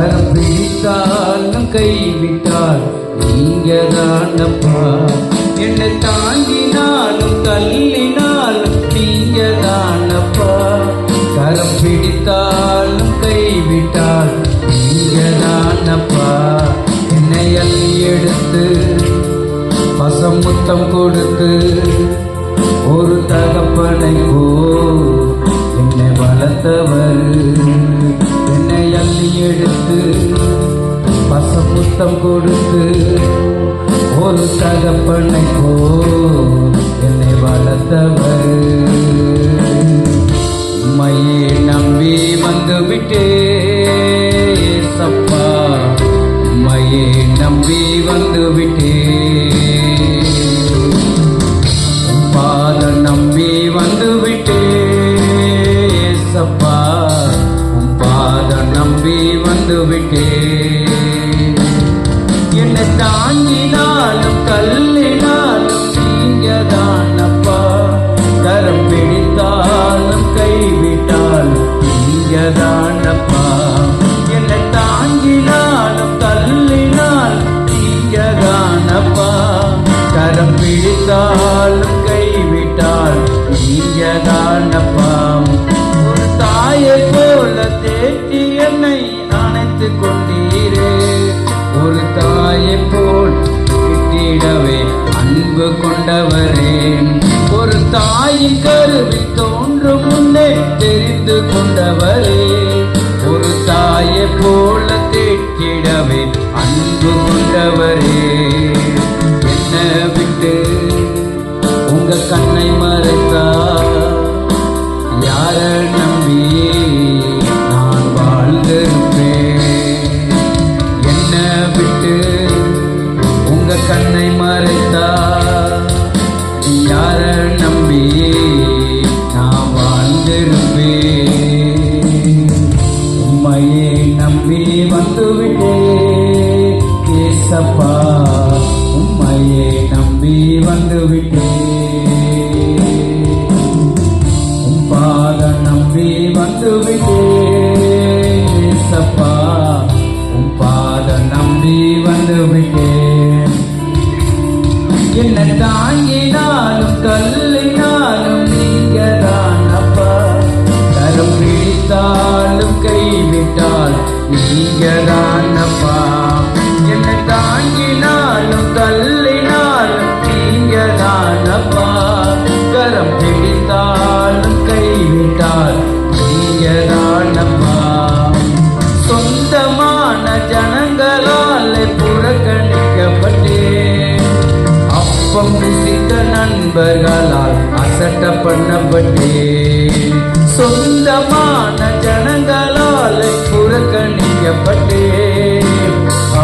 கரம் பிடித்தாலும் கைவிட்டால் நீங்க தானப்பா என்னை தாங்கினாலும் தள்ளினாலும் நீங்க தானப்பா கரம் பிடித்தாலும் கைவிட்டால் நீங்க தானப்பா என்னை அள்ளி எடுத்து பசமுத்தம் கொடுத்து ஒரு தகப்பனை என்னை வளர்த்தவர். உண்மையை நம்பி வந்துவிட்டே சப்பா உண்மையை நம்பி வந்துவிட்டே. பாத நம்பி வந்துவிட்டே சப்பா உம் பாத நம்பி வந்துவிட்டே. விட்டே தாங்கினா தாங்கினாலும் கல்லினாலும் நீங்கதானப்பா கரம் பிடித்தாலும் கைவிட்டாலும் நீங்கதானப்பா என்னை தாங்கினாலும் தள்ளினால் நீங்கதானப்பா கரம் பிடித்தாலும் கைவிட்டால் நீங்கதானப்பா ஒரு தாயை போல தேட்டி என்னை அணைத்து கொண்டீரே. ஒரு தாய் தெரிந்து கொண்டவரே ஒரு தாயை போல தேற்றிடவே அன்பு கொண்டவரே. என்ன விட்டு உங்க கண்ணை மறைத்தா யார நம்பி நான் வாழ்ந்திருப்பேன்? என்ன விட்டு உங்க கண்ணை மறைத்தா யார வந்து விட்டே ஏசப்பா உம்மையே நம்பி வந்து விட்டே விட்ட நண்பர்களால் அசட்ட பண்ணப்பட்டேன் சொந்தமான ஜனங்களால் புறக்கணிக்கப்பட்டேன்.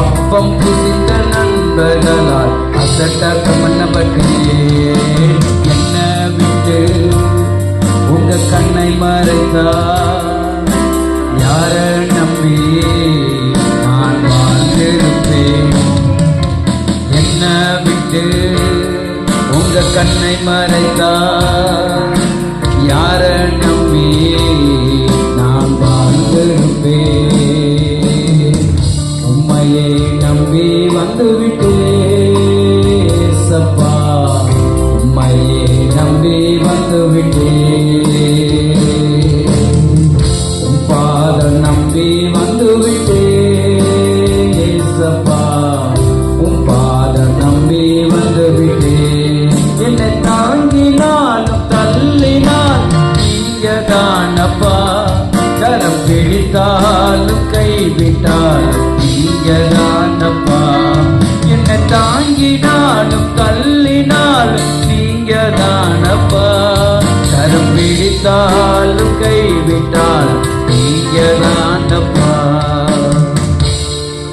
அப்பம் புசித்த நண்பர்களால் அசட்ட பண்ணப்பட்டேன் என்ன விட்டு உங்க கண்ணை மறைத்தார்? கண்ணை மறைத்தா யார நம்பி நான் வாழ்ந்திருப்பே உண்மையை நம்பி வந்துவிட்டே சப்பா உண்மையை நம்பி வந்துவிட்டே பாத நம்பி பிடித்தாலும் கைவிட்டாலும் நீங்கதானப்பா என்னை தாங்கினாலும் தள்ளினாலும் நீங்கதானப்பா கரம் பிடித்தாலும் கைவிட்டால் நீ